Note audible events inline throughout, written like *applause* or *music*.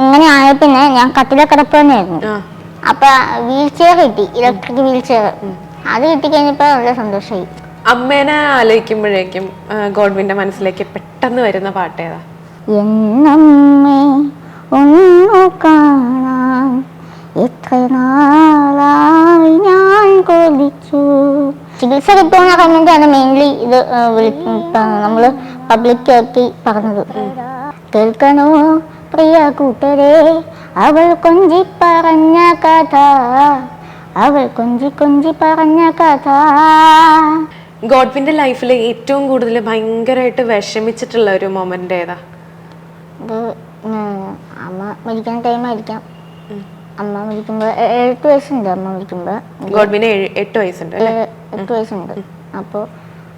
ഇങ്ങനെ ആയ പിന്നെ ഞാൻ കട്ടിലെ കിടപ്പ് തന്നെയായിരുന്നു അപ്പൊ വീൽ ചെയർ കിട്ടി ഇലക്ട്രിക് വീൽ ചെയർ. അത് കിട്ടി കഴിഞ്ഞപ്പോ നല്ല സന്തോഷമായി അമ്മേനെ ആലോചിക്കുമ്പോഴേക്കും ഗോഡ്വിന്റെ മനസ്സിലേക്ക് പെട്ടെന്ന് വരുന്ന പാട്ട് ഏതാ എന്നമ്മേ ഒന്നു കാണാൻ എത്ര നാളായി ഞാൻ കൊതിച്ചു. ചികിത്സ കിട്ടുമെന്ന് പറഞ്ഞിട്ടാണ് മെയിൻലി ഇത് നമ്മൾ പബ്ലിക്കാക്കി പറഞ്ഞത്. കേൾക്കണോ? പ്രിയ കൂട്ടരെ അവൾ കൊഞ്ചി പറഞ്ഞ കഥ. അവൾ കൊഞ്ചി കൊഞ്ചി പറഞ്ഞ കഥ. ഗോഡ്വിന്റെ ലൈഫിൽ ഏറ്റവും കൂടുതൽ ഭയങ്കരമായിട്ട് വിഷമിച്ചിട്ടുള്ള ഒരു മൊമെന്റ് ഏതാ? അമ്മ മരിക്കുന്ന ടൈമായിരിക്കാം അമ്മ മരിക്കുമ്പോൾ എട്ട് വയസ്സുണ്ട് അമ്മ മരിക്കുമ്പോൾ ഗോഡ്വിന് എട്ട് വയസ്സുണ്ട് എട്ട് വയസ്സുണ്ട്. അപ്പോൾ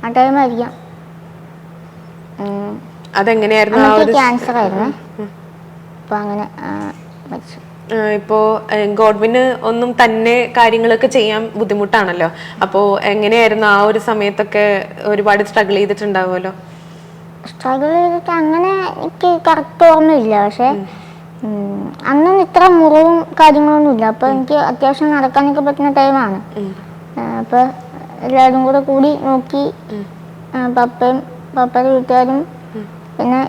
ആ ടൈമായിരിക്കാം അതെങ്ങനെയായിരുന്നു ക്യാൻസർ ആയിരുന്നു. അപ്പോൾ അങ്ങനെ ആ, മരിച്ചു. ആ, ഇപ്പോ ഗോഡ്വിന് ഒന്നും തന്നെ കാര്യങ്ങളൊക്കെ ചെയ്യാൻ ബുദ്ധിമുട്ടാണല്ലോ. അപ്പോ എങ്ങനെയായിരുന്നു ആ ഒരു സമയത്തൊക്കെ ഒരുപാട് സ്ട്രഗിൾ ചെയ്തിട്ടുണ്ടാവുമല്ലോ? സ്ട്രഗിൾ ചെയ്തിട്ട് അങ്ങനെ എനിക്ക് കറക്റ്റ് ഓർമ്മയില്ല. പക്ഷേ അന്നും അന്നൊന്നും ഇത്ര മുറിവും കാര്യങ്ങളൊന്നും ഇല്ല. അപ്പോൾ എനിക്ക് അത്യാവശ്യം നടക്കാനൊക്കെ പറ്റുന്ന ടൈമാണ് അപ്പോൾ എല്ലാവരും കൂടെ കൂടി നോക്കി പപ്പയും പപ്പയുടെ വീട്ടുകാരും പിന്നെ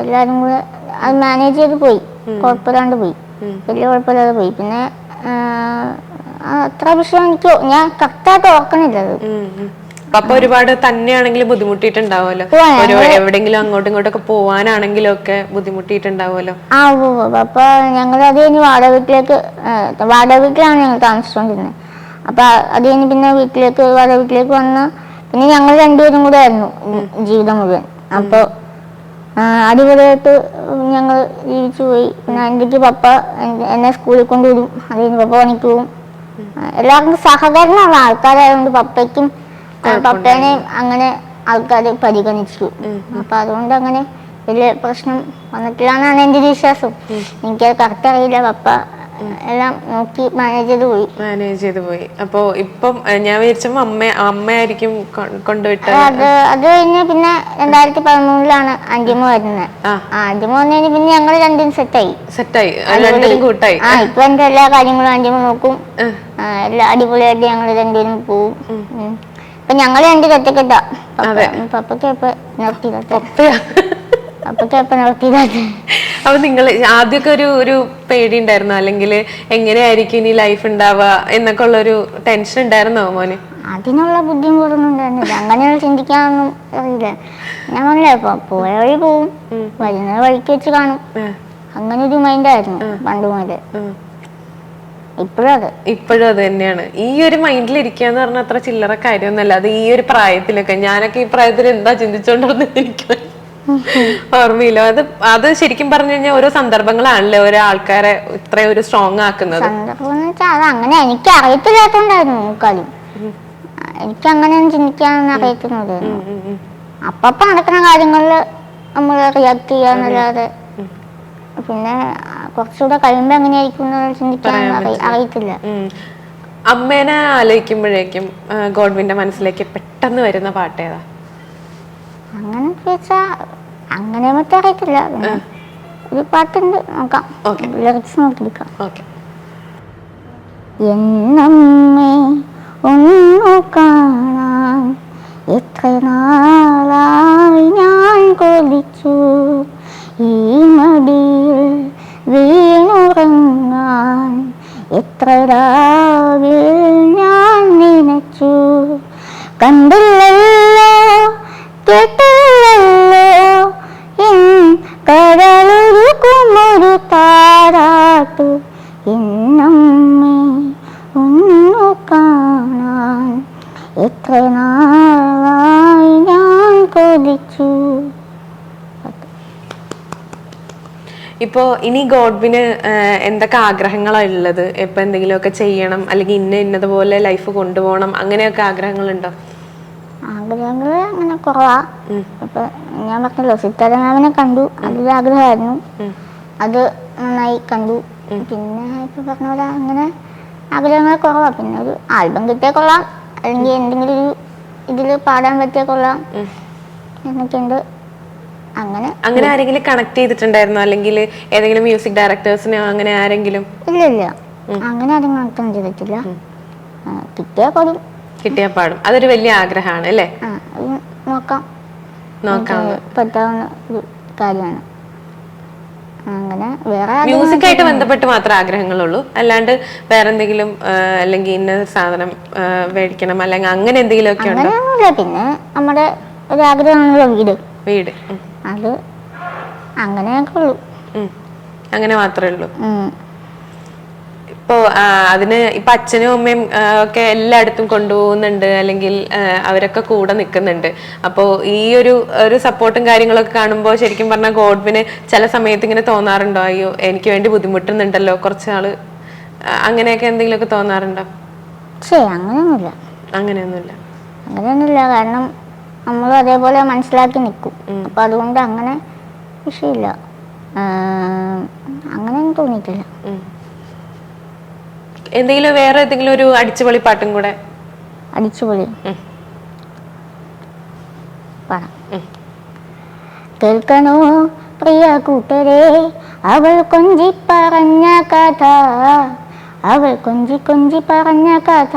എല്ലാരും എല്ലാവരും കൂടെ അത് മാനേജ് ചെയ്ത് പോയി. കുഴപ്പമില്ലാണ്ട് പോയി. വലിയ കുഴപ്പമില്ലാതെ പോയി. പിന്നെ അത്ര വിഷയം എനിക്ക് ഞാൻ കറക്റ്റായിട്ട് ഓർക്കണില്ല അത്. ഉം. ഒരുപാട് തന്നെയാണെങ്കിലും ബുദ്ധിമുട്ടിയിട്ടുണ്ടാവുമല്ലോ? ഓ, ഒരു എവിടെങ്കിലും അങ്ങോട്ടും ഇങ്ങോട്ടൊക്കെ പോവാനാണെങ്കിലും ഒക്കെ ബുദ്ധിമുട്ടിയിട്ടുണ്ടാവുമല്ലോ? ആ. അപ്പൊ ഞങ്ങൾ അത് കഴിഞ്ഞ് വാടക വീട്ടിലേക്ക് വാടക വീട്ടിലാണ് ഞങ്ങൾ താമസിച്ചുകൊണ്ടിരുന്നത് അപ്പൊ അത് കഴിഞ്ഞ് പിന്നെ വീട്ടിലേക്ക് വാടക വീട്ടിലേക്ക് വന്ന് പിന്നെ ഞങ്ങൾ രണ്ടുപേരും കൂടെ ആയിരുന്നു ജീവിതം മുഴുവൻ. അപ്പോൾ അടിപൊളിയായിട്ട് ഞങ്ങൾ ജീവിച്ചു പോയി. പിന്നെ എനിക്ക് പപ്പ എന്നെ സ്കൂളിൽ കൊണ്ടുവിടും അതിൽ നിന്ന് പപ്പ പണിക്ക് പോവും എല്ലാവർക്കും സഹകരണമുള്ള ആൾക്കാരായതുകൊണ്ട് പപ്പയ്ക്കും പപ്പേനെയും അങ്ങനെ ആൾക്കാർ പരിഗണിച്ചു. അപ്പൊ അതുകൊണ്ട് അങ്ങനെ വലിയ പ്രശ്നം വന്നിട്ടില്ല എന്നാണ് എന്റെ വിശ്വാസം. എനിക്കത് കറക്റ്റ് അറിയില്ല പപ്പ. എല്ലാം നോക്കി മാനേജ് ചെയ്ത് പോയി. മാനേജ് ചെയ്ത് പോയി. അപ്പോ ഇപ്പം ഞാൻ വിചാരിച്ചപ്പോ അമ്മ അമ്മയായിരിക്കും കൊണ്ടുവിട്ടത്. അത് അത് കഴിഞ്ഞ് പിന്നെ രണ്ടായിരത്തി പതിമൂന്നിലാണ് അന്തിമ വരുന്നത്. അന്തിമ വന്നതിന് പിന്നെ ഞങ്ങൾ രണ്ടും സെറ്റായി. സെറ്റായി. രണ്ടിനും കൂട്ടായി. ആ ഇപ്പൊ എന്റെ എല്ലാ കാര്യങ്ങളും അന്തിമ നോക്കും. എല്ലാ അടിപൊളിയായിട്ട് ഞങ്ങൾ രണ്ടുപേരും പോവും. ഉം. ഇപ്പൊ ഞങ്ങൾ രണ്ടും ഒറ്റക്കെട്ടാ പപ്പയ്ക്ക് ഇപ്പൊ നിർത്തിയില്ലാത്ത പപ്പയാ. പപ്പയ്ക്ക് ഇപ്പൊ നിർത്തിയില്ലാത്ത *laughs* അപ്പൊ നിങ്ങൾ ആദ്യമൊക്കെ ഒരു ഒരു പേടി ഉണ്ടായിരുന്നു? അല്ലെങ്കിൽ എങ്ങനെയായിരിക്കും ഇനി ലൈഫ് ഉണ്ടാവുക എന്നൊക്കെ ഉള്ള ഒരു ടെൻഷൻ ഉണ്ടായിരുന്നോ മോന്? അതിനുള്ള ബുദ്ധിമുട്ടൊന്നും ഉണ്ടായിരുന്നില്ല. അങ്ങനെയുള്ള ചിന്തിക്കാനൊന്നും അറിയില്ല. ഞാൻ പറഞ്ഞില്ലേ ഇപ്പൊ പോയ വഴി പോവും. വരുന്ന വഴിക്ക് വെച്ച് കാണും. അങ്ങനെ ഒരു മൈൻഡായിരുന്നു പണ്ട് മുതൽ. ഇപ്പോഴും അത്. ഇപ്പോഴും അത് തന്നെയാണ്. ഈ ഒരു മൈൻഡിൽ ഇരിക്കുക എന്ന് പറഞ്ഞാൽ അത്ര ചില്ലറ കാര്യമൊന്നുമല്ല. അത് ഈ ഒരു പ്രായത്തിലൊക്കെ. ഞാനൊക്കെ ഈ പ്രായത്തിൽ എന്താ ചിന്തിച്ചോണ്ടിരുന്നത് എനിക്ക് ഓർമ്മയില്ല. അത് അത് ശരിക്കും പറഞ്ഞു കഴിഞ്ഞാൽ ഓരോ സന്ദർഭങ്ങളാണല്ലേ ഓരോ ആൾക്കാരെ ഇത്രയും ഒരു സ്ട്രോങ് ആക്കുന്നത്. അത് അങ്ങനെ എനിക്ക് അറിയത്തില്ലാത്തോണ്ടായിരുന്നു മുക്കാലും എനിക്ക് അങ്ങനെയൊന്നും ചിന്തിക്കാനൊന്നും ഉം. അപ്പപ്പ നടക്കുന്ന കാര്യങ്ങളിൽ നമ്മൾ റിയാക്ട് ചെയ്യാന്നല്ലാതെ പിന്നെ കുറച്ചുകൂടെ കഴിയുമ്പോ എങ്ങനെയായിരിക്കും ചിന്തിക്കാൻ അറി- അറിയത്തില്ല. അമ്മേനെ ആലോചിക്കുമ്പോഴേക്കും ഗോഡ്വിന്റെ മനസ്സിലേക്ക് പെട്ടെന്ന് വരുന്ന പാട്ട് ഏതാ? അങ്ങനെ ചോദിച്ചാ അങ്ങനെ മറ്റേ അറിയത്തില്ല പിന്നെ ഒരു പാട്ടുണ്ട് നോക്കാം. ലിറിക്സ് നോക്കിയെടുക്കാം. ഓക്കെ. എന്നമ്മേ ഒന്നു കാണാൻ എത്ര നാളായി ഞാൻ കൊതിച്ചു. ഈ മടിയിൽ വീണുറങ്ങാൻ എത്ര രാവിൽ ഇനി ഗോഡ്വിന് എന്തൊക്കെ ആഗ്രഹങ്ങളാണ് ഉള്ളത്? ഇപ്പൊ എന്തെങ്കിലുമൊക്കെ ചെയ്യണം അല്ലെങ്കിൽ ഇന്ന ഇന്നതുപോലെ ലൈഫ് കൊണ്ടുപോകണം അങ്ങനെയൊക്കെ ആഗ്രഹങ്ങളുണ്ടോ? ആഗ്രഹങ്ങൾ അങ്ങനെ കുറവാ. ഇപ്പൊ ഞാൻ പറഞ്ഞല്ലോ സിത്താരാമനെ കണ്ടു അതൊരു ആഗ്രഹമായിരുന്നു. അത് നന്നായി കണ്ടു. പിന്നെ ഇപ്പൊ പറഞ്ഞ പോലെ അങ്ങനെ ആഗ്രഹങ്ങൾ കുറവാ. പിന്നെ ഒരു ആൽബം കിട്ടിയാൽ കൊള്ളാം അല്ലെങ്കിൽ എന്തെങ്കിലും ഒരു ഇതിൽ പാടാൻ പറ്റിയാൽ കൊള്ളാം എന്നൊക്കെയുണ്ട്. അങ്ങനെ അങ്ങനെ ആരെങ്കിലും കണക്ട് ചെയ്തിട്ടുണ്ടായിരുന്നോ? അല്ലെങ്കിൽ ഏതെങ്കിലും മ്യൂസിക് ഡയറക്ടേഴ്സിനോ അങ്ങനെ ആരെങ്കിലും? ഇല്ല ഇല്ല. അങ്ങനെ ആരും കണക്ട് ചെയ്തിട്ടില്ല. കിട്ടിയാ പാടും. കിട്ടിയാ പാടും. അതൊരു വലിയ ആഗ്രഹമാണ് അല്ലേ? നോക്കാം. നോക്കാം. പറ്റാവുന്ന കാര്യമാണ്. അങ്ങനെ വേറെ മ്യൂസിക് ആയിട്ട് ബന്ധപ്പെട്ട് മാത്രമേ ആഗ്രഹങ്ങളുള്ളൂ. അല്ലാണ്ട് വേറെ എന്തെങ്കിലും അല്ലെങ്കിൽ ഇന്ന സാധനം മേടിക്കണം അല്ലെങ്കിൽ അങ്ങനെ എന്തെങ്കിലും ഒക്കെ ഉണ്ടോ പിന്നെ നമ്മുടെ ഒരു ആഗ്രഹമാണല്ലോ വീട്. വീട്. അത് അങ്ങനെയൊക്കെ ഉള്ളൂ. അങ്ങനെ മാത്രമേ ഉള്ളൂ. ഇപ്പോ അതിന് ഇപ്പൊ അച്ഛനും അമ്മയും ഒക്കെ എല്ലായിടത്തും കൊണ്ടുപോകുന്നുണ്ട്. അല്ലെങ്കിൽ അവരൊക്കെ കൂടെ നിൽക്കുന്നുണ്ട്. അപ്പോൾ ഈ ഒരു ഒരു സപ്പോർട്ടും കാര്യങ്ങളൊക്കെ കാണുമ്പോൾ ശരിക്കും പറഞ്ഞാൽ ഗോഡ്വിന് ചില സമയത്ത് ഇങ്ങനെ തോന്നാറുണ്ടോ? അയ്യോ എനിക്ക് വേണ്ടി ബുദ്ധിമുട്ടുന്നുണ്ടല്ലോ കുറച്ചാൾ. നാൾ അങ്ങനെയൊക്കെ എന്തെങ്കിലുമൊക്കെ തോന്നാറുണ്ടോ? ശരി അങ്ങനെയൊന്നുമില്ല. അങ്ങനെയൊന്നുമില്ല. അങ്ങനെയൊന്നുമില്ല. കാരണം നമ്മൾ അതേപോലെ മനസ്സിലാക്കി നിൽക്കും. അപ്പം അതുകൊണ്ട് അങ്ങനെ വിഷയമില്ല. അങ്ങനെയൊന്നും തോന്നിയിട്ടില്ല. എന്തെങ്കിലും വേറെ എന്തെങ്കിലും ഒരു അടിച്ചുപൊളി പാട്ടും കൂടെ? അടിച്ചുപൊളി. പറ. പാടാം കേൾക്കണോ പ്രിയ കൂട്ടരെ? അവൾ കൊഞ്ചി പറഞ്ഞ കഥ. അവൾ കൊഞ്ചി കൊഞ്ചി പറഞ്ഞ കഥ.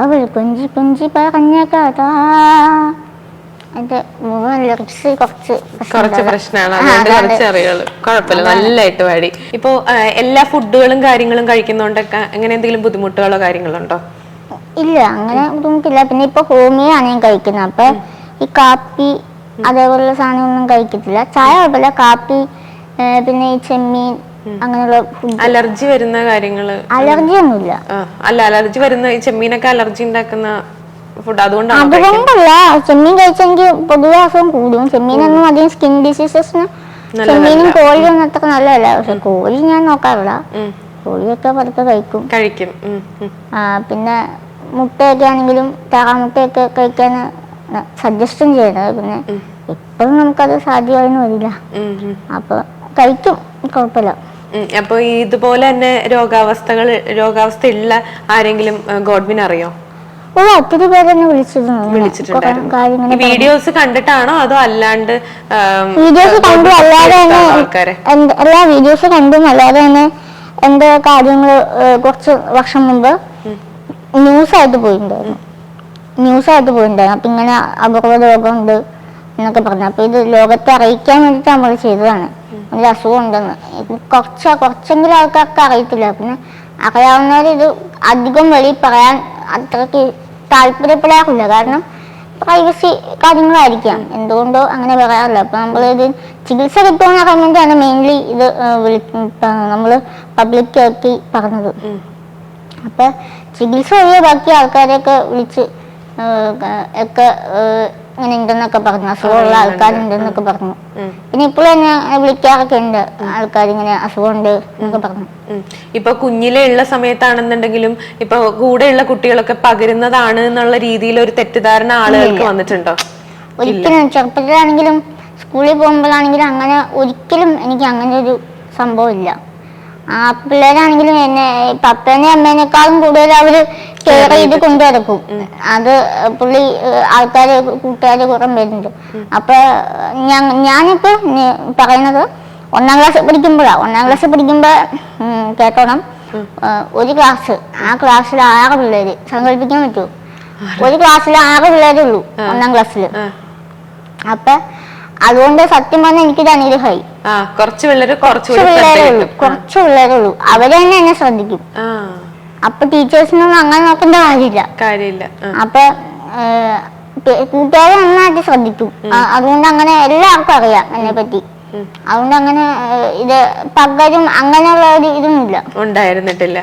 അവൾ കുഞ്ചി കുഞ്ചി പറഞ്ഞ കഥ എന്റെ മുഴുവൻ ലിറിക്സ് കുറച്ച്. പ്രശ്നമാണ് അതുകൊണ്ട്. കുറച്ച് അറിയുള്ളൂ കുഴപ്പമില്ല നല്ലതായിട്ട് പാടി. ഇപ്പോ എല്ലാ ഫുഡുകളും കാര്യങ്ങളും കഴിക്കുന്നോണ്ടൊക്കെ അങ്ങനെ എന്തെങ്കിലും ബുദ്ധിമുട്ടുകളോ കാര്യങ്ങളോ ഉണ്ടോ ഇല്ല അങ്ങനെ ബുദ്ധിമുട്ടില്ല. പിന്നെ ഇപ്പൊ ഹോമിയോ ആണ് ഞാൻ കഴിക്കുന്നത്. അപ്പൊ ഈ കാപ്പി അതേപോലുള്ള സാധനങ്ങളൊന്നും കഴിക്കത്തില്ല. ചായ കുഴപ്പമില്ല. കാപ്പി പിന്നെ ഈ ചെമ്മീൻ അങ്ങനെയുള്ള അലർജി വരുന്ന കാര്യങ്ങൾ. അലർജി ഒന്നുമില്ല അല്ല അലർജി വരുന്ന ഈ ചെമ്മീനൊക്കെ അലർജി ഉണ്ടാക്കുന്ന ഫുഡ് അതുകൊണ്ടാണ് അതുകൊണ്ടല്ല. ചെമ്മീൻ കഴിച്ചെങ്കിൽ പൊതുവെ അസുഖം കൂടും. ചെമ്മീനൊന്നും അധികം സ്കിൻ ഡിസീസസിന് ചെമ്മീനും കോഴിയും അത്ര നല്ലതല്ല. പക്ഷെ കോഴി ഞാൻ നോക്കാറില്ല. കോഴിയൊക്കെ പതുക്കെ കഴിക്കും. കഴിക്കും. പിന്നെ മുട്ടയൊക്കെ ആണെങ്കിലും താറാമുട്ടയൊക്കെ കഴിക്കാൻ സജസ്റ്റും ചെയ്യുന്നത് പിന്നെ എപ്പോഴും നമുക്കത് സാധ്യമായെന്ന് വരില്ല. അപ്പൊ കഴിക്കും. കുഴപ്പമില്ല. അപ്പോൾ അപ്പൊ ഇതുപോലെ തന്നെ രോഗാവസ്ഥകൾ രോഗാവസ്ഥ ഉള്ള ആരെങ്കിലും ഗോഡ്വിൻ അറിയോ? ഓ ഒത്തിരി പേര് തന്നെ വിളിച്ചിരുന്നു വീഡിയോസ് കണ്ടിട്ടാണോ അതോ അല്ലാണ്ട് വീഡിയോസ് കണ്ടു അല്ലാതെ തന്നെ എല്ലാ വീഡിയോസ് കണ്ടും അല്ലാതെ തന്നെ എന്റെ കാര്യങ്ങൾ കുറച്ച് വർഷം മുമ്പ് ന്യൂസ് ആയിട്ട് പോയിട്ടുണ്ടായിരുന്നു ന്യൂസ് ആയിട്ട് പോയിട്ടുണ്ടായിരുന്നു അപ്പൊ ഇങ്ങനെ അപൂർവ രോഗമുണ്ട് എന്നൊക്കെ പറഞ്ഞു. അപ്പൊ ഇത് ലോകത്തെ അറിയിക്കാൻ വേണ്ടിട്ട് നമ്മൾ ചെയ്തതാണ്. ഒരു അസുഖം ഉണ്ടെന്ന് ഇത് കുറച്ച് കുറച്ചെങ്കിലും ആൾക്കാർക്ക് അറിയത്തില്ല. പിന്നെ അറിയാവുന്നവർ ഇത് അധികം വെളി പറയാൻ അത്രയ്ക്ക് താല്പര്യപ്പെടാറില്ല. കാരണം പ്രൈവസി കാര്യങ്ങളായിരിക്കാം. എന്തുകൊണ്ടോ അങ്ങനെ പറയാറില്ല. അപ്പൊ നമ്മളിത് ചികിത്സ കിട്ടുമെന്ന് അറിയാൻ വേണ്ടിയാണ് മെയിൻലി ഇത് നമ്മൾ പബ്ലിക്കാക്കി പറഞ്ഞത്. അപ്പൊ ചികിത്സ ഒഴികെ ബാക്കി ആൾക്കാരെയൊക്കെ വിളിച്ച് ഒക്കെ ഇങ്ങനെ ഉണ്ടെന്നൊക്കെ പറഞ്ഞു. അസുഖമുള്ള ആൾക്കാരുണ്ടെന്നൊക്കെ പറഞ്ഞു. പിന്നെ ഇപ്പോഴും എന്നെ വിളിക്കാറൊക്കെ ഉണ്ട് ആൾക്കാർ ഇങ്ങനെ അസുഖമുണ്ട് എന്നൊക്കെ പറഞ്ഞു. ഇപ്പൊ കുഞ്ഞിലെ ഉള്ള സമയത്താണെന്നുണ്ടെങ്കിലും ഇപ്പൊ കൂടെയുള്ള കുട്ടികളൊക്കെ പകരുന്നതാണ് എന്നുള്ള രീതിയിൽ ഒരു തെറ്റിദ്ധാരണ ആളുകൾക്ക് വന്നിട്ടുണ്ടോ? ഒരിക്കലും ചെറുപ്പത്തിലാണെങ്കിലും സ്കൂളിൽ പോകുമ്പോഴാണെങ്കിലും അങ്ങനെ ഒരിക്കലും എനിക്ക് അങ്ങനെ ഒരു സംഭവം ഇല്ല. ആ പിള്ളേരാണെങ്കിലും എന്നെ പപ്പേനെ അമ്മേനേക്കാളും കൂടുതൽ അവർ കെയർ ചെയ്ത് കൊണ്ടുനടക്കും. അത് പുള്ളി ആൾക്കാര് കൂട്ടുകാര് കുറെ വരുന്നുണ്ട് അപ്പൊ ഞാനിപ്പോ പറയുന്നത് ഒന്നാം ക്ലാസ് പഠിക്കുമ്പോഴാ. ഒന്നാം ക്ലാസ് പഠിക്കുമ്പോ കേട്ടോണം. ഒരു ക്ലാസ്. ആ ക്ലാസ്സിൽ ആറ് പിള്ളേര്. സങ്കല്പിക്കാൻ പറ്റുമോ? ഒരു ക്ലാസ്സിൽ ആറ് പിള്ളേരേ ഉള്ളൂ ഒന്നാം ക്ലാസ്സിൽ. അപ്പൊ അതുകൊണ്ട് സത്യം പറഞ്ഞാൽ എനിക്ക് അനുഗ്രഹമായി ആ കുറച്ച് പിള്ളേര് കുറച്ച് പിള്ളേരേ ഉള്ളൂ കുറച്ച് പിള്ളേരേ ഉള്ളൂ അവർ തന്നെ എന്നെ ശ്രദ്ധിക്കും. അപ്പൊ ടീച്ചേഴ്സിനൊന്നും അങ്ങനെ നോക്കേണ്ട കാര്യമില്ല. കാര്യമില്ല. അപ്പൊ കൂട്ടുകാരെ നന്നായിട്ട് ശ്രദ്ധിക്കും. അതുകൊണ്ട് അങ്ങനെ എല്ലാവർക്കും അറിയാം എന്നെ പറ്റി. അതുകൊണ്ട് അങ്ങനെ ഇത് പകരും അങ്ങനെയുള്ള ഒരു ഇതൊന്നുമില്ല. ഉണ്ടായിരുന്നിട്ടില്ല.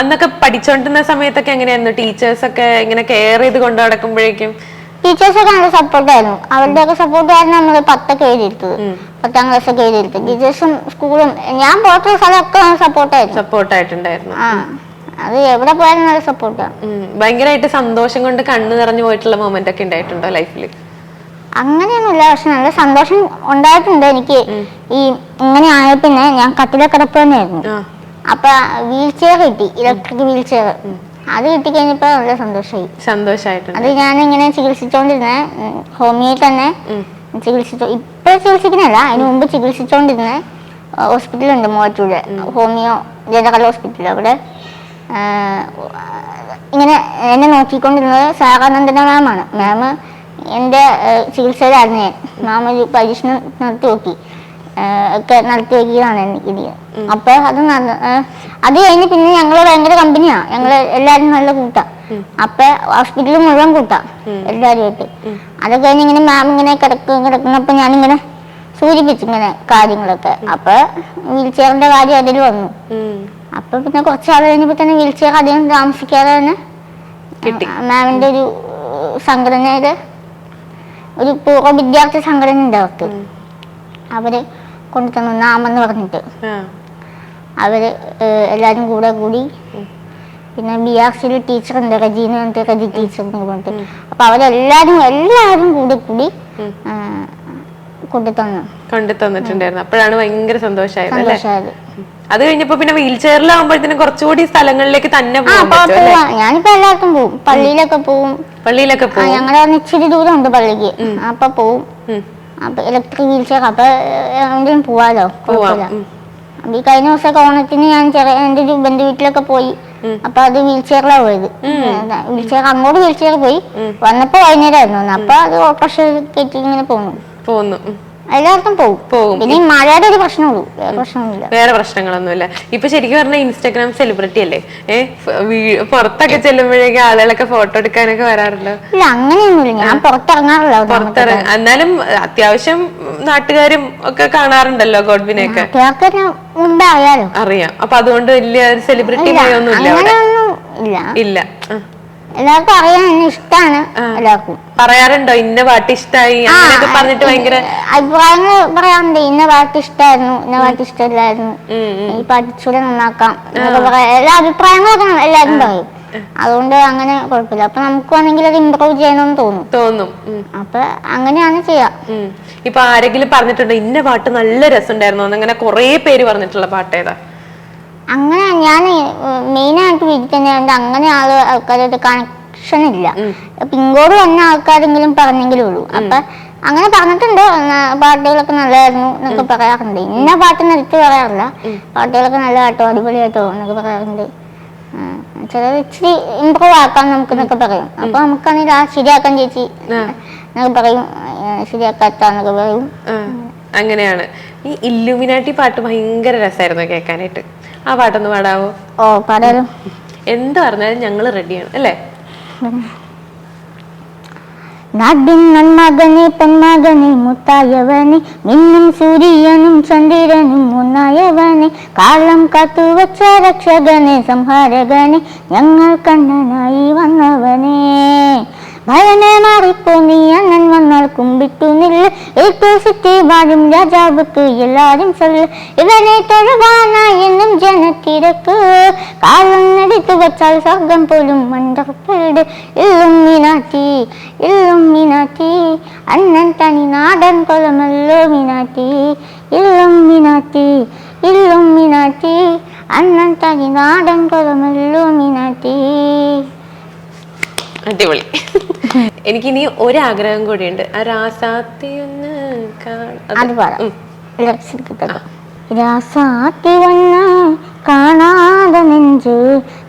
അന്നൊക്കെ പഠിച്ചോണ്ടിരുന്ന സമയത്തൊക്കെ എങ്ങനെയായിരുന്നു? ടീച്ചേഴ്സ് ഒക്കെ ഇങ്ങനെ കെയർ ചെയ്ത് കൊണ്ടു നടക്കുമ്പോഴേക്കും ടീച്ചേഴ്സൊക്കെ നല്ല സപ്പോർട്ടായിരുന്നു അവരുടെയൊക്കെ സപ്പോർട്ട് കാരണം നമ്മൾ പത്തൊക്കെ എഴുതിയിരുത്തത്. പത്താം ക്ലാസ് ഒക്കെ എഴുതിയിരുത്തത് ടീച്ചേഴ്സും സ്കൂളും ഞാൻ പോയിട്ടുള്ള സ്ഥലമൊക്കെ സപ്പോർട്ടായിരുന്നു സപ്പോർട്ടായിട്ടുണ്ടായിരുന്നു ആ അത് എവിടെ പോയാലും നല്ല സപ്പോർട്ടാണ്. ഭയങ്കരമായിട്ട് സന്തോഷം കൊണ്ട് കണ്ണു നിറഞ്ഞു പോയിട്ടുള്ള മൊമെന്റ് ഒക്കെ ഉണ്ടായിട്ടുണ്ടോ ലൈഫിൽ അങ്ങനെയൊന്നുമില്ല പക്ഷെ നല്ല സന്തോഷം ഉണ്ടായിട്ടുണ്ട് എനിക്ക്. ഈ ഇങ്ങനെ ആയ പിന്നെ ഞാൻ കട്ടിലെ കിടപ്പ് തന്നെയായിരുന്നു അപ്പൊ വീൽ ചെയർ കിട്ടി ഇലക്ട്രിക് വീൽ ചെയർ അത് കിട്ടിക്കഴിഞ്ഞപ്പോ നല്ല സന്തോഷമായി സന്തോഷായിട്ടുണ്ട്. അത് ഞാൻ ഇങ്ങനെ ചികിത്സിച്ചോണ്ടിരുന്ന ഹോമിയോയിൽ തന്നെ ചികിത്സിച്ചു ഇപ്പൊ ചികിത്സിക്കുന്നില്ല അതിന് മുമ്പ് ചികിത്സിച്ചോണ്ടിരുന്ന ഹോസ്പിറ്റലുണ്ട് മൂവറ്റൂര് ഹോമിയോ ജനകല ഹോസ്പിറ്റൽ അവിടെ ഇങ്ങനെ എന്നെ നോക്കിക്കൊണ്ടിരുന്നത് സാറാനന്ദന മാമാണ് മാം എന്റെ ചികിത്സയിലായിരുന്നു. ഞാൻ മാം ഒരു പരീക്ഷണം നടത്തി നോക്കി. ഒക്കെ നടത്തി നോക്കിയതാണ് എനിക്ക് അപ്പൊ അത് അത് കഴിഞ്ഞ് പിന്നെ ഞങ്ങൾ ഭയങ്കര കമ്പനിയാ ഞങ്ങൾ എല്ലാരും നല്ല കൂട്ടാ. അപ്പൊ ഹോസ്പിറ്റലിൽ മുഴുവൻ കൂട്ടാ. എല്ലാരുമായിട്ട്. അത് കഴിഞ്ഞ് ഇങ്ങനെ മാം ഇങ്ങനെ കിടക്കും കിടക്കുന്നപ്പോ ഞാനിങ്ങനെ സൂചിപ്പിച്ചു ഇങ്ങനെ കാര്യങ്ങളൊക്കെ. അപ്പൊ വീൽ ചെയറിന്റെ കാര്യം അതിൽ വന്നു. അപ്പൊ പിന്നെ കുറച്ചാൾ കഴിഞ്ഞപ്പോ തന്നെ വീൽ ചെയർ അധികം താമസിക്കാതെ തന്നെ. മാമിന്റെ ഒരു സംഘടനയുടെ ഒരു പൂർവ വിദ്യാർത്ഥി സംഘടന ഉണ്ട് അവർക്ക് അവർ കൊണ്ടുതന്നു നാമെന്ന് പറഞ്ഞിട്ട്. ആ. അവർ എല്ലാരും കൂടെ കൂടി. പിന്നെ ബി ആർ സിയിൽ ടീച്ചർ ഉണ്ട് റജീന പറഞ്ഞിട്ട് റജി ടീച്ചർ എന്ന് പറഞ്ഞിട്ട്. അപ്പൊ അവരെല്ലാരും എല്ലാരും കൂടെ കൂടി കൊണ്ടുതന്നു. കൊണ്ടു തന്നിട്ടുണ്ടായിരുന്നു അപ്പോഴാണ് ഭയങ്കര സന്തോഷമായത് അല്ലേ? അത് കഴിഞ്ഞപ്പോ പിന്നെ വീൽ ചെയറിലാവുമ്പോഴത്തേനും കുറച്ചുകൂടി സ്ഥലങ്ങളിലേക്ക് തന്നെ ഞാനിപ്പോ എല്ലാവർക്കും പോവും. പള്ളിയിലൊക്കെ പോവും. പള്ളിയിലൊക്കെ പോകും ഞങ്ങളുടെ ഇച്ചിരി ദൂരം ഉണ്ട് പള്ളിക്ക് അപ്പൊ പോവും. അപ്പൊ ഇലക്ട്രിക് വീൽ ചെയർ അപ്പൊ എവിടെയും പോവാലോ? പോവാം. കുഴപ്പമില്ല. അപ്പം ഈ കഴിഞ്ഞ ദിവസമൊക്കെ ഓണത്തിന് ഞാൻ ചെറിയ എന്റെ ഒരു ബന്ധു വീട്ടിലൊക്കെ പോയി. അപ്പൊ അത് വീൽ ചെയറിലാണ് പോയത്. വീൽ ചെയർ അങ്ങോട്ട് വീൽ ചെയർ പോയി വന്നപ്പോ വൈകുന്നേരമായിരുന്നു. അപ്പൊ അത് ഓട്ടോറിക്ഷ കയറ്റി ഇങ്ങനെ പോന്നു. പോന്നു. എല്ലായിടത്തും പോകും. പോകും. പിന്നെ ഈ മഴയുടെ ഒരു പ്രശ്നമുള്ളൂ. വേറെ പ്രശ്നമൊന്നുമില്ല. വേറെ പ്രശ്നങ്ങളൊന്നുമില്ല. ഇപ്പൊ ശരിക്കും പറഞ്ഞാൽ ഇൻസ്റ്റാഗ്രാം സെലിബ്രിറ്റി അല്ലേ? ഏഹ് പുറത്തൊക്കെ ചെല്ലുമ്പോഴേക്കും ആളുകളൊക്കെ ഫോട്ടോ എടുക്കാനൊക്കെ വരാറുണ്ടോ? ഇല്ല അങ്ങനെയൊന്നുമില്ല. ഞാൻ പുറത്തിറങ്ങാറില്ല പുറത്തിറങ്ങ എന്നാലും അത്യാവശ്യം നാട്ടുകാരും ഒക്കെ കാണാറുണ്ടല്ലോ ഗോഡ്വിനെയൊക്കെ. മുമ്പേ അറിയാലോ. അറിയാം. അപ്പൊ അതുകൊണ്ട് വലിയ ഒരു സെലിബ്രിറ്റി ഇല്ല ഇല്ല. ഇല്ല. എല്ലാവർക്കും അറിയാൻ ഇഷ്ടമാണ് എല്ലാവർക്കും. പറയാറുണ്ടോ? ഇന്ന പാട്ട് ഇഷ്ടായി? അങ്ങനെയൊക്കെ പറഞ്ഞിട്ട് ഭയങ്കര അഭിപ്രായങ്ങൾ പറയാറുണ്ട്. ഇന്ന പാട്ട് ഇഷ്ടായിരുന്നു ഇന്ന പാട്ട് ഇഷ്ടമില്ലായിരുന്നു. ഈ പാട്ട് ഇച്ചിരി നന്നാക്കാം എന്നൊക്കെ പറയാം. എല്ലാ അഭിപ്രായങ്ങളൊക്കെ എല്ലാവരും പറയും. അതുകൊണ്ട് അങ്ങനെ കുഴപ്പമില്ല. അപ്പൊ നമുക്ക് വേണമെങ്കിൽ അത് ഇമ്പ്രൂവ് ചെയ്യണമെന്ന് തോന്നും. തോന്നും. അപ്പൊ അങ്ങനെയാണ് ചെയ്യാം. ഇപ്പൊ ആരെങ്കിലും പറഞ്ഞിട്ടുണ്ടോ ഇന്ന പാട്ട് നല്ല രസമുണ്ടായിരുന്നു അങ്ങനെ കുറേ പേര് പറഞ്ഞിട്ടുള്ള പാട്ട് ഏതാ? അങ്ങനെ ഞാൻ മെയിനായിട്ട് വീട്ടിൽ അങ്ങനെ ആൾ ആൾക്കാരായിട്ട് കണക്ഷൻ ഇല്ല വന്ന ആൾക്കാരെങ്കിലും പറഞ്ഞെങ്കിലും ഉള്ളൂ. അപ്പൊ അങ്ങനെ പറഞ്ഞിട്ടുണ്ട്. പാട്ടുകളൊക്കെ നല്ലതായിരുന്നു എന്നൊക്കെ പറയാറുണ്ട്. ഇന്ന പാട്ട് നിർത്തി പറയാറില്ല. പാട്ടുകളൊക്കെ നല്ല കേട്ടോ അടിപൊളിയായിട്ടോ എന്നൊക്കെ പറയാറുണ്ട്. ചില ഇച്ചിരി ഇമ്പ്രൂവ് ആക്കാം നമുക്ക് എന്നൊക്കെ പറയും. അപ്പൊ നമുക്കാണെങ്കിൽ ആ ശരിയാക്കാൻ ചേച്ചി എന്നൊക്കെ പറയും. ശരിയാക്കാത്താന്നൊക്കെ പറയും. അങ്ങനെയാണ്. ഈ ഇല്ലുമിനാട്ടി പാട്ട് ഭയങ്കര രസമായിരുന്നു കേൾക്കാനായിട്ട്. ആ പാട്ടൊന്ന് പാടാവോ? ഓ പാടാലോ. എന്ത് പറഞ്ഞാലും ഞങ്ങൾ റെഡിയാണ് അല്ലേ? നാടിൻ നന്മകനെ പെൺമകനെ മുത്തായവനെ മിന്നും സൂര്യനും ചന്ദ്രനും ഒന്നായവനെ കാലം കാത്തുവച്ച രക്ഷകനെ സംഹാരകനെ ഞങ്ങൾ കണ്ണനായി വന്നവനെ ഭയനെ മാറിപ്പോ നീ അണ്ണൻ വന്നാൽ കുമ്പിട്ടു നില്ല് ഏറ്റുസിറ്റി വാഴും രാജാവുക്ക് എല്ലാരും ചൊല്ല് ഇവനെ തൊഴുവാനായി എന്നും ജനത്തിരക്ക് കാലം നടിത്തു വച്ചാൽ സ്വർഗം പോലും മണ്ടപ്പെട് ഇല്ലും മീനാറ്റി ഇല്ലും മീനാറ്റി അണ്ണൻ തനി നാടൻ കൊലമല്ലോ മീനാറ്റി ഇല്ലും മീനാറ്റി ഇല്ലും മീനാറ്റി അണ്ണൻ തനി നാടൻ കൊലമല്ലോ മീനാറ്റി അടിപൊളി. എനിക്കിനി ഒരാഗ്രഹം കൂടിയുണ്ട്. രാസാത്തി ഒന്ന് അത് അത് പാടാം ഉം. രാസാത്തി വന്ന കാണാതെ നെഞ്ചു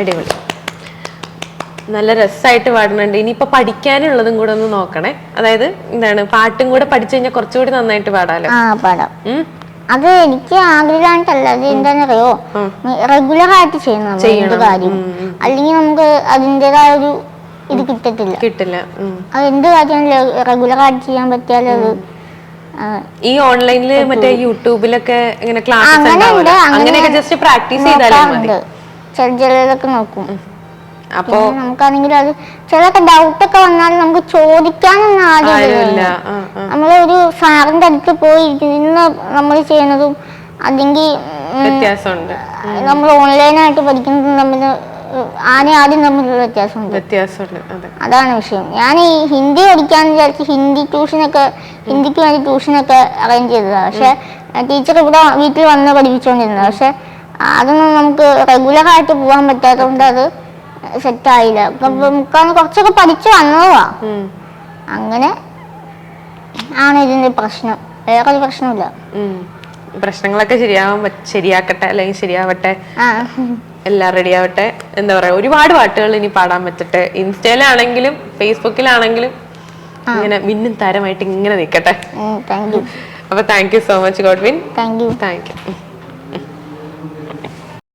അടിപൊളി. നല്ല രസമായിട്ട് പാടുന്നുണ്ട്. ഇനിയിപ്പോ പഠിക്കാനുള്ളതും കൂടെ ഒന്ന് നോക്കണേ. അതായത് എന്താണ് പാട്ടും കൂടെ പഠിച്ചു കഴിഞ്ഞാൽ കുറച്ചുകൂടി നന്നായിട്ട് പാടാലോ? ആ പാടാം. അത് എനിക്ക് ആഗ്രഹമായിട്ടല്ല. അത് എന്താണെന്നറിയോ റെഗുലർ ആയിട്ട് ചെയ്യണം. നമ്മൾ എന്ത് കാര്യം? അല്ലെങ്കിൽ നമുക്ക് അതിന്റെതായ ഒരു ഇത് കിട്ടത്തില്ല. കിട്ടില്ല. അത് എന്ത് കാര്യം റെഗുലർ ആയിട്ട് ചെയ്യാൻ പറ്റിയാൽ അത് ഈ ഓൺലൈനിൽ മറ്റേ യൂട്യൂബിലൊക്കെ ഇങ്ങനെ ക്ലാസ് അങ്ങനെയൊക്കെ ജസ്റ്റ് പ്രാക്ടീസ് ചെയ്താലും മതി. നോക്കാറുണ്ട് നോക്കും. അപ്പോ നമുക്കാണെങ്കിൽ അത് ഡൗട്ട് ഒക്കെ വന്നാൽ നമുക്ക് ചോദിക്കാനൊന്നും ആദ്യമില്ല. നമ്മൾ ഒരു സാറിന്റെ അടുത്ത് പോയി ഇന്ന് നമ്മൾ ചെയ്യുന്നതും അല്ലെങ്കിൽ നമ്മൾ ഓൺലൈനായിട്ട് പഠിക്കുന്നതും തമ്മിൽ ആന ആദ്യം തമ്മിലുള്ള വ്യത്യാസമുണ്ട്. വ്യത്യാസമുണ്ട്. അതെ. അതാണ് വിഷയം. ഞാൻ ഈ ഹിന്ദി പഠിക്കാന്ന് വിചാരിച്ച് ഹിന്ദി ട്യൂഷനൊക്കെ ഹിന്ദിക്ക് വേണ്ടി ട്യൂഷനൊക്കെ അറേഞ്ച് ചെയ്തതാണ് പക്ഷെ ടീച്ചർ ഇവിടെ വീട്ടിൽ വന്ന് പഠിപ്പിച്ചുകൊണ്ടിരുന്നത് പക്ഷെ അതൊന്നും നമുക്ക് റെഗുലർ ആയിട്ട് പോകാൻ പറ്റാത്തതുകൊണ്ട് അത് സെറ്റ് ആയില്ല. അപ്പൊ മുക്കാന്ന് കുറച്ചൊക്കെ പഠിച്ചു വന്നതാ. അങ്ങനെ ആണ് ഇതിന്റെ പ്രശ്നം. വേറെ ഒരു പ്രശ്നമില്ല. പ്രശ്നങ്ങളൊക്കെ ശരിയാവാൻ ശരിയാക്കട്ടെ അല്ലെങ്കിൽ ശരിയാവട്ടെ. എല്ലാം റെഡി ആവട്ടെ. എന്താ പറയാ ഒരുപാട് പാട്ടുകൾ ഇനി പാടാൻ പറ്റട്ടെ. ഇൻസ്റ്റയിലാണെങ്കിലും ഫേസ്ബുക്കിലാണെങ്കിലും ഇങ്ങനെ മിന്നും താരമായിട്ട് ഇങ്ങനെ നിൽക്കട്ടെ. അപ്പൊ thank you so much Godwin thank you thank you